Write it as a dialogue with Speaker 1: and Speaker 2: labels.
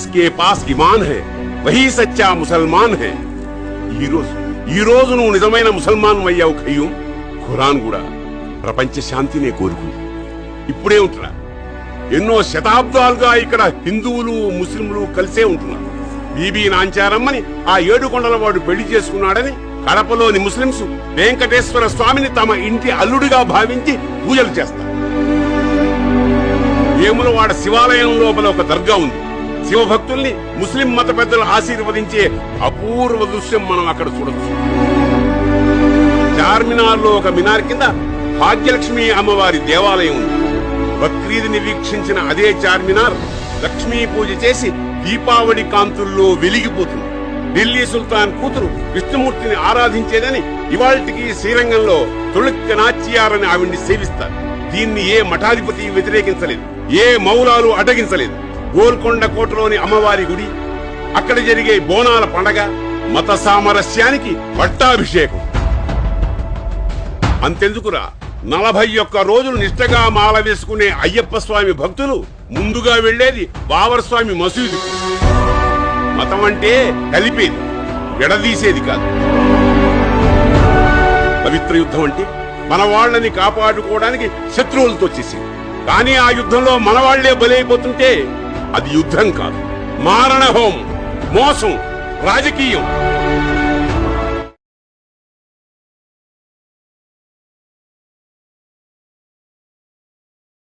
Speaker 1: జిస్కే pass ఇమాన్ హే వహీ సచ్చా ముసల్మాన్ హే ఈ రోజు ఈ రోజు నువ్వు నిజమైన ముసల్మాన్ అయ్యావు ఖయ్యూం. ఖురాన్ కూడా ప్రపంచ శాంతినే కోరుకుంది. ఇప్పుడే ఉంటున్నా. ఎన్నో శతాబ్దాలుగా ఇక్కడ హిందువులు ముస్లింలు కలిసే ఉంటున్నారు. బీబీ నాంచారమ్మని ఆ ఏడుకొండల వాడు పెళ్ళి చేసుకున్నాడని కడపలోని ముస్లింస్ వెంకటేశ్వర స్వామిని తమ ఇంటి అల్లుడిగా భావించి పూజలు చేస్తారు. వేములవాడ శివాలయం లోపల ఒక దర్గా ఉంది. శివభక్తుల్ని ముస్లిం మత పెద్దలు ఆశీర్వదించే అపూర్వ దృశ్యం మనం అక్కడ చూడవచ్చు చార్మినార్లో ఒక మినార్ కింద భాగ్యలక్ష్మి అమ్మవారి దేవాలయం ఉంది. బక్రీద్ని వీక్షించిన అదే చార్మినార్ లక్ష్మీ పూజ చేసి దీపావళి కాంతుల్లో వెలిగిపోతుంది. ఢిల్లీ సుల్తాన్ కూతురు విష్ణుమూర్తిని ఆరాధించేదని ఇవాళ్టికి శ్రీరంగంలో తొలుక్క నాచ్యారని ఆవిడ్ని సేవిస్తారు. దీన్ని ఏ మఠాధిపతి వ్యతిరేకించలేదు. ఏ మౌలాలు అడ్డగించలేదు. గోల్కొండ కోటలోని అమ్మవారి గుడి అక్కడ జరిగే బోనాల పండగ మత సామరస్యానికి పట్టాభిషేకం. అంతెందుకురా నలభై ఒక్క రోజులు నిష్టగా మాల వేసుకునే అయ్యప్ప స్వామి భక్తులు ముందుగా వెళ్ళేది బావర్ స్వామి మసీదు. మతం అంటే కలిపేది విడదీసేది కాదు. పవిత్ర యుద్ధం అంటే మన వాళ్ళని కాపాడుకోవడానికి శత్రువులతో చేసింది. కానీ ఆ యుద్ధంలో మన వాళ్ళే బలైపోతుంటే అది యుద్ధం కాదు. మారణ హోమం మోసం రాజకీయం.